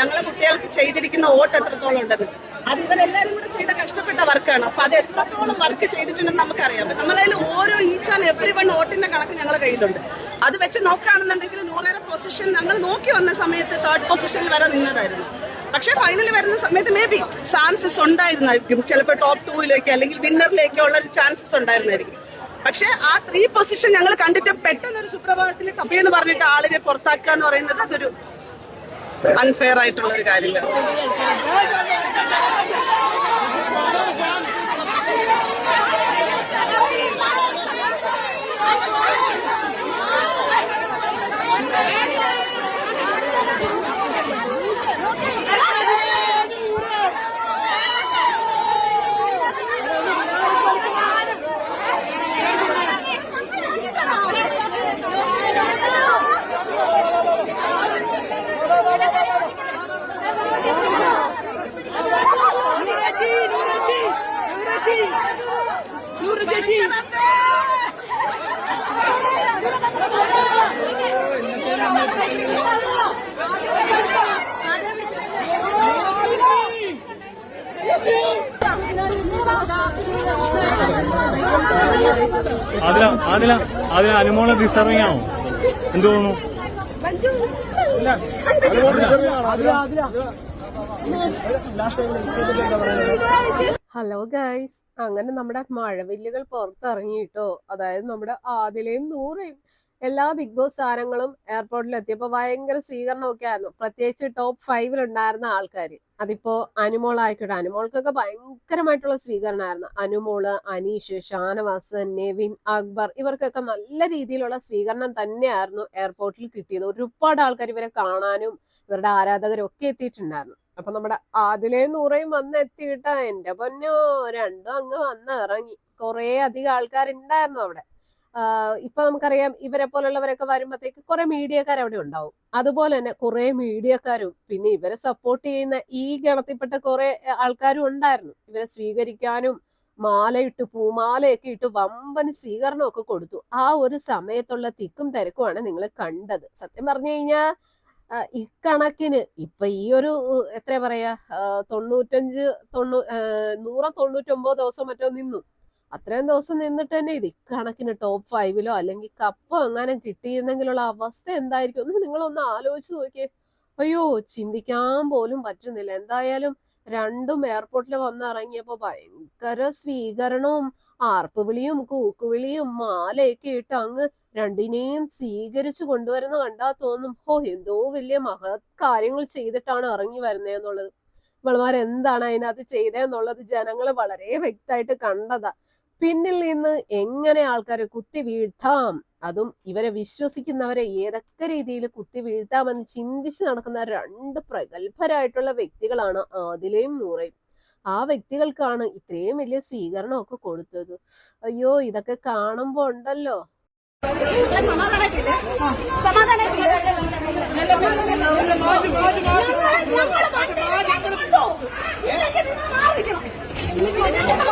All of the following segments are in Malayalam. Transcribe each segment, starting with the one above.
ഞങ്ങളെ കുട്ടികൾക്ക് ചെയ്തിരിക്കുന്ന വോട്ട് എത്രത്തോളം ഉണ്ടെന്ന്. അത് ഇവരെല്ലാരും കൂടെ ചെയ്ത കഷ്ടപ്പെട്ട വർക്കാണ്. അപ്പൊ അത് എത്രത്തോളം വർക്ക് ചെയ്തിട്ടുണ്ടെന്ന് നമുക്കറിയാം നമ്മളതിൽ ഓരോ ഈച്ച് ആൻഡ് എവറി വൺ വോട്ടിന്റെ കണക്ക് ഞങ്ങളുടെ കയ്യിലുണ്ട്. അത് വെച്ച് നോക്കുകയാണെന്നുണ്ടെങ്കിൽ നൂറേറെ പൊസിഷൻ ഞങ്ങൾ നോക്കി വന്ന സമയത്ത് തേർഡ് പൊസിഷനിൽ വരെ നിന്നതായിരുന്നു. പക്ഷെ ഫൈനലിൽ വരുന്ന സമയത്ത് മേ ബി ചാൻസസ് ഉണ്ടായിരുന്നായിരിക്കും. ചിലപ്പോൾ ടോപ്പ് ടൂയിലേക്ക് അല്ലെങ്കിൽ വിന്നറിലേക്കോ ഉള്ള ചാൻസസ് ഉണ്ടായിരുന്നായിരിക്കും. പക്ഷെ ആ ത്രീ പൊസിഷൻ ഞങ്ങൾ കണ്ടിട്ട് പെട്ടെന്ന് ഒരു സുപ്രഭാതത്തിൽ കപ്പയെന്ന് പറഞ്ഞിട്ട് ആളിനെ പുറത്താക്കുക എന്ന് പറയുന്നത് അതൊരു അൺഫെയർ ആയിട്ടുള്ള ഒരു കാര്യമാണ് അതില അതില അതില അനുമോളെ ഡിസ്റ്റർബിംഗ് ആണോ എന്ത് തോന്നുന്നു? Hello guys. അങ്ങനെ നമ്മുടെ മഴവില്ലുകൾ പുറത്തിറങ്ങിയിട്ടോ അതായത് നമ്മുടെ ആദിലയും നൂറയും. എല്ലാ ബിഗ് ബോസ് താരങ്ങളും എയർപോർട്ടിൽ എത്തിയപ്പോ ഭയങ്കര സ്വീകരണമൊക്കെ ആയിരുന്നു. പ്രത്യേകിച്ച് ടോപ്പ് ഫൈവിൽ ഉണ്ടായിരുന്ന ആൾക്കാർ അതിപ്പോ അനുമോൾ ആയിക്കോട്ടെ. അനുമോൾക്കൊക്കെ ഭയങ്കരമായിട്ടുള്ള സ്വീകരണമായിരുന്നു. അനുമോൾ അനീഷ് ഷാനവാസൻ നെവിൻ അക്ബർ ഇവർക്കൊക്കെ നല്ല രീതിയിലുള്ള സ്വീകരണം തന്നെയായിരുന്നു എയർപോർട്ടിൽ കിട്ടിയത്. ഒരുപാട് ആൾക്കാർ ഇവരെ കാണാനും ഇവരുടെ ആരാധകരും ഒക്കെ എത്തിയിട്ടുണ്ടായിരുന്നു. അപ്പൊ നമ്മുടെ ആദിലേ നൂറയും വന്ന് എത്തിയിട്ടാ എന്റെ പൊന്നോ രണ്ടും അങ്ങ് വന്ന് ഇറങ്ങി കുറേ അധികം ആൾക്കാരുണ്ടായിരുന്നു അവിടെ. ഇപ്പൊ നമുക്കറിയാം ഇവരെ പോലുള്ളവരൊക്കെ വരുമ്പോഴത്തേക്ക് കുറെ മീഡിയക്കാർ അവിടെ ഉണ്ടാവും. അതുപോലെ തന്നെ കുറെ മീഡിയക്കാരും പിന്നെ ഇവരെ സപ്പോർട്ട് ചെയ്യുന്ന ഈ ഗണത്തിൽപ്പെട്ട കുറെ ആൾക്കാരും ഉണ്ടായിരുന്നു. ഇവരെ സ്വീകരിക്കാനും മാലയിട്ട് പൂമാലയൊക്കെ ഇട്ട് വമ്പൻ സ്വീകരണമൊക്കെ കൊടുത്തു. ആ ഒരു സമയത്തുള്ള തിക്കും തിരക്കുമാണ് നിങ്ങൾ കണ്ടത്. സത്യം പറഞ്ഞു കഴിഞ്ഞാൽ ഇക്കണക്കിന് ഇപ്പൊ ഈ ഒരു എത്ര പറയാ തൊണ്ണൂറ്റഞ്ച് തൊണ്ണൂ നൂറ് തൊണ്ണൂറ്റൊമ്പത് ദിവസം മറ്റോ നിന്നു. അത്രയും ദിവസം നിന്നിട്ട് തന്നെ ഇത് ഇക്കണക്കിന് ടോപ്പ് ഫൈവിലോ അല്ലെങ്കിൽ കപ്പോ എങ്ങനെ കിട്ടിയിരുന്നെങ്കിലുള്ള അവസ്ഥ എന്തായിരിക്കും? ഒന്ന് നിങ്ങളൊന്ന് ആലോചിച്ച് നോക്കിയേ. അയ്യോ ചിന്തിക്കാൻ പോലും പറ്റുന്നില്ല. എന്തായാലും രണ്ടും എയർപോർട്ടിൽ വന്നിറങ്ങിയപ്പോ ഭയങ്കര സ്വീകരണവും ആർപ്പുവിളിയും കൂക്കുവിളിയും മാലയൊക്കെ ഇട്ട് അങ്ങ് രണ്ടിനെയും സ്വീകരിച്ചു കൊണ്ടുവരുന്ന കണ്ടാ തോന്നും ഓ എന്തോ വലിയ മഹത് കാര്യങ്ങൾ ചെയ്തിട്ടാണ് ഇറങ്ങി വരുന്നതെന്നുള്ളത് എന്നുള്ളത്. എന്താണ് അതിനകത്ത് ചെയ്തതെന്നുള്ളത് ജനങ്ങൾ വളരെ വ്യക്തമായിട്ട് കണ്ടതാ. പിന്നിൽ നിന്ന് എങ്ങനെ ആൾക്കാരെ കുത്തി വീഴ്ത്താം? അതും ഇവരെ വിശ്വസിക്കുന്നവരെ ഏതൊക്കെ രീതിയിൽ കുത്തി വീഴ്ത്താമെന്ന് ചിന്തിച്ച് നടക്കുന്ന രണ്ട് പ്രഗത്ഭരായിട്ടുള്ള വ്യക്തികളാണ് ആദിലയും നൂറയും. ആ വ്യക്തികൾക്കാണ് ഇത്രയും വലിയ സ്വീകരണമൊക്കെ കൊടുത്തത്. അയ്യോ ഇതൊക്കെ കാണുമ്പോ ഉണ്ടല്ലോ. കണ്ടല്ലോ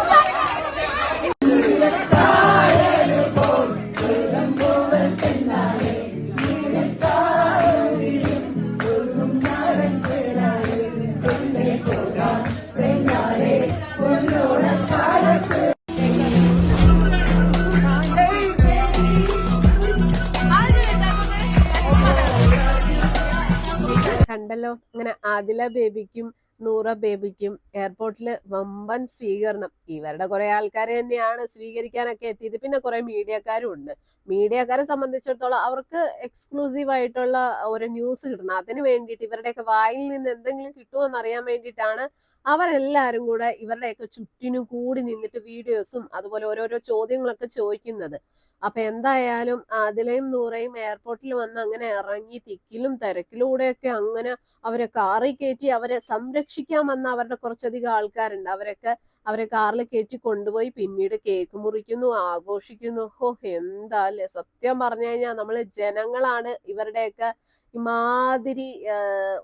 ആദില ബേബിക്കും നൂറ ബേബിക്കും എയർപോർട്ടിൽ വമ്പൻ സ്വീകരണം. ഇവരുടെ കുറെ ആൾക്കാരെ തന്നെയാണ് സ്വീകരിക്കാനൊക്കെ എത്തിയത്. പിന്നെ കുറെ മീഡിയക്കാരും ഉണ്ട്. മീഡിയക്കാരെ സംബന്ധിച്ചിടത്തോളം അവർക്ക് എക്സ്ക്ലൂസീവ് ആയിട്ടുള്ള ഒരു ന്യൂസ് കിട്ടണം. അതിന് വേണ്ടിയിട്ട് ഇവരുടെയൊക്കെ വായിൽ നിന്ന് എന്തെങ്കിലും കിട്ടുമോ അറിയാൻ വേണ്ടിയിട്ടാണ് അവരെല്ലാരും കൂടെ ഇവരുടെയൊക്കെ ചുറ്റിനും കൂടി നിന്നിട്ട് വീഡിയോസും അതുപോലെ ഓരോരോ ചോദ്യങ്ങളൊക്കെ ചോദിക്കുന്നത്. അപ്പൊ എന്തായാലും ആദിലയും നൂറയും എയർപോർട്ടിൽ വന്ന് അങ്ങനെ ഇറങ്ങി തിക്കിലും തിരക്കിലൂടെയൊക്കെ അങ്ങനെ അവരെ കാറിൽ കയറ്റി അവരെ സംരക്ഷിക്കാൻ വന്ന അവരുടെ കുറച്ചധികം ആൾക്കാരുണ്ട്. അവരൊക്കെ അവരെ കാറിൽ കയറ്റി കൊണ്ടുപോയി പിന്നീട് കേക്ക് മുറിക്കുന്നു ആഘോഷിക്കുന്നു. ഓ എന്താ അല്ലേ സത്യം പറഞ്ഞു കഴിഞ്ഞാൽ നമ്മൾ ജനങ്ങളാണ് ഇവരുടെയൊക്കെ ഇമാതിരി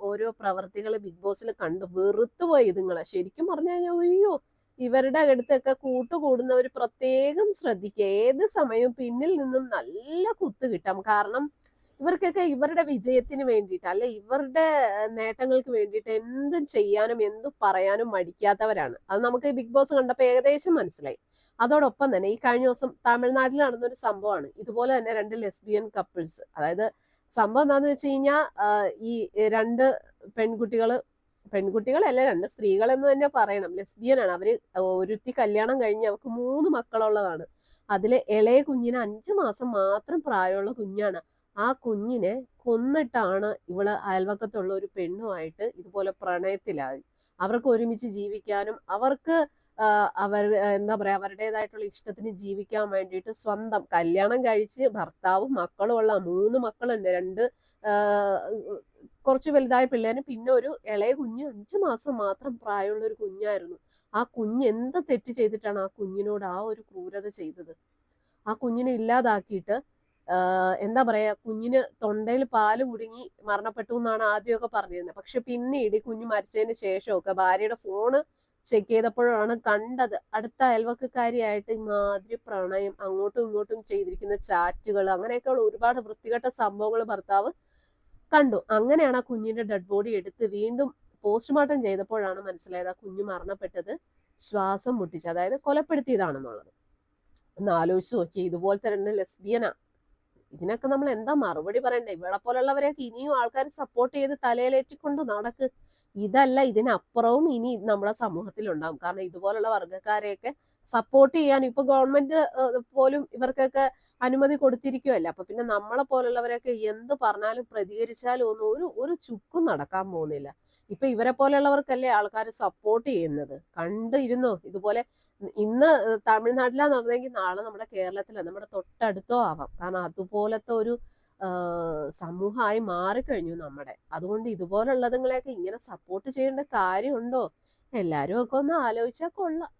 ഓരോ പ്രവർത്തികൾ ബിഗ് ബോസിൽ കണ്ടു വെറുത്തുപോയി ഇതുങ്ങളെ. ശരിക്കും പറഞ്ഞു കഴിഞ്ഞാൽ അയ്യോ ഇവരുടെ അടുത്തൊക്കെ കൂട്ടുകൂടുന്നവർ പ്രത്യേകം ശ്രദ്ധിക്കുക. ഏത് സമയവും പിന്നിൽ നിന്നും നല്ല കുത്ത് കിട്ടാം. കാരണം ഇവർക്കൊക്കെ ഇവരുടെ വിജയത്തിന് വേണ്ടിയിട്ട് അല്ലെ ഇവരുടെ നേട്ടങ്ങൾക്ക് വേണ്ടിയിട്ട് എന്തും ചെയ്യാനും എന്തും പറയാനും മടിക്കാത്തവരാണ്. അത് നമുക്ക് ബിഗ് ബോസ് കണ്ടപ്പോൾ ഏകദേശം മനസ്സിലായി. അതോടൊപ്പം തന്നെ ഈ കഴിഞ്ഞ ദിവസം തമിഴ്നാട്ടിൽ നടന്നൊരു സംഭവമാണ്. ഇതുപോലെ തന്നെ രണ്ട് ലെസ്ബിയൻ കപ്പിൾസ്. അതായത് സംഭവം എന്താന്ന് വെച്ച് കഴിഞ്ഞാൽ ഈ രണ്ട് പെൺകുട്ടികൾ പെൺകുട്ടികളല്ല രണ്ട് സ്ത്രീകൾ എന്ന് തന്നെ പറയണം. ലെസ്ബിയൻ ആണ് അവർ ഒരുത്തി കല്യാണം കഴിഞ്ഞ് അവർക്ക് മൂന്ന് മക്കളുള്ളതാണ്. അതിലെ ഇളയ കുഞ്ഞിന് അഞ്ചു മാസം മാത്രം പ്രായമുള്ള കുഞ്ഞാണ്. ആ കുഞ്ഞിനെ കൊന്നിട്ടാണ് ഇവൾ അയൽവക്കത്തുള്ള ഒരു പെണ്ണുമായിട്ട് ഇതുപോലെ പ്രണയത്തിലായി. അവർക്ക് ഒരുമിച്ച് ജീവിക്കാനും അവർക്ക് അവർ എന്താ പറയാ അവരുടേതായിട്ടുള്ള ഇഷ്ടത്തിന് ജീവിക്കാൻ വേണ്ടിയിട്ട് സ്വന്തം കല്യാണം കഴിച്ച് ഭർത്താവും മക്കളും ഉള്ള മൂന്ന് മക്കളുണ്ട്. രണ്ട് കുറച്ച് വലുതായ പിള്ളേരും പിന്നെ ഒരു ഇളയ കുഞ്ഞ് അഞ്ചു മാസം മാത്രം പ്രായമുള്ള ഒരു കുഞ്ഞായിരുന്നു. ആ കുഞ്ഞ് എന്ത് തെറ്റ് ചെയ്തിട്ടാണ് ആ കുഞ്ഞിനോട് ആ ഒരു ക്രൂരത ചെയ്തത്? ആ കുഞ്ഞിനെ ഇല്ലാതാക്കിയിട്ട് എന്താ പറയാ കുഞ്ഞിന് തൊണ്ടയിൽ പാൽ കുടുങ്ങി മരണപ്പെട്ടു എന്നാണ് ആദ്യമൊക്കെ പറഞ്ഞിരുന്നത്. പക്ഷെ പിന്നീട് ഈ കുഞ്ഞ് മരിച്ചതിന് ശേഷമൊക്കെ ഭാര്യയുടെ ഫോണ് ചെക്ക് ചെയ്തപ്പോഴാണ് കണ്ടത്. അടുത്ത അയൽവക്കക്കാരിയായിട്ട് ഇമാതിരി പ്രണയം അങ്ങോട്ടും ഇങ്ങോട്ടും ചെയ്തിരിക്കുന്ന ചാറ്റുകൾ അങ്ങനെയൊക്കെയുള്ള ഒരുപാട് വൃത്തികെട്ട സംഭവങ്ങൾ ഭർത്താവ് കണ്ടു. അങ്ങനെയാണ് ആ കുഞ്ഞിന്റെ ഡെഡ് ബോഡി എടുത്ത് വീണ്ടും പോസ്റ്റ്മോർട്ടം ചെയ്തപ്പോഴാണ് മനസ്സിലായത് ആ കുഞ്ഞ് മരണപ്പെട്ടത് ശ്വാസം മുട്ടിച്ച് അതായത് കൊലപ്പെടുത്തിയതാണെന്നുള്ളത്. ഒന്ന് ആലോചിച്ച് നോക്കി ഇതുപോലത്തെ രണ്ട് ലെസ്ബിയനാ ഇതിനൊക്കെ നമ്മൾ എന്താ മറുപടി പറയണ്ടേ? ഇവളെ പോലുള്ളവരെയൊക്കെ ഇനിയും ആൾക്കാർ സപ്പോർട്ട് ചെയ്ത് തലയിലേറ്റിക്കൊണ്ട് നടക്ക്. ഇതല്ല ഇതിനപ്പുറവും ഇനി നമ്മുടെ സമൂഹത്തിൽ ഉണ്ടാവും കാരണം ഇതുപോലുള്ള വർഗക്കാരെയൊക്കെ സപ്പോർട്ട് ചെയ്യാൻ ഇപ്പൊ ഗവൺമെന്റ് പോലും ഇവർക്കൊക്കെ അനുമതി കൊടുത്തിരിക്കുമല്ല അപ്പൊ പിന്നെ നമ്മളെ പോലുള്ളവരൊക്കെ എന്ത് പറഞ്ഞാലും പ്രതികരിച്ചാലും ഒന്നും ഒരു ഒരു ചുക്കും നടക്കാൻ പോകുന്നില്ല. ഇപ്പൊ ഇവരെ പോലെയുള്ളവർക്കല്ലേ ആൾക്കാർ സപ്പോർട്ട് ചെയ്യുന്നത്? കണ്ടിരുന്നോ? ഇതുപോലെ ഇന്ന് തമിഴ്നാട്ടിലാ നടന്നെങ്കിൽ നാളെ നമ്മുടെ കേരളത്തിലോ നമ്മുടെ തൊട്ടടുത്തോ ആവാം. കാരണം അതുപോലത്തെ ഒരു സമൂഹമായി മാറിക്കഴിഞ്ഞു നമ്മുടെ. അതുകൊണ്ട് ഇതുപോലുള്ളതുങ്ങളെയൊക്കെ ഇങ്ങനെ സപ്പോർട്ട് ചെയ്യേണ്ട കാര്യമുണ്ടോ? എല്ലാരും ഒക്കെ ഒന്ന് ആലോചിച്ചാൽ കൊള്ളാം.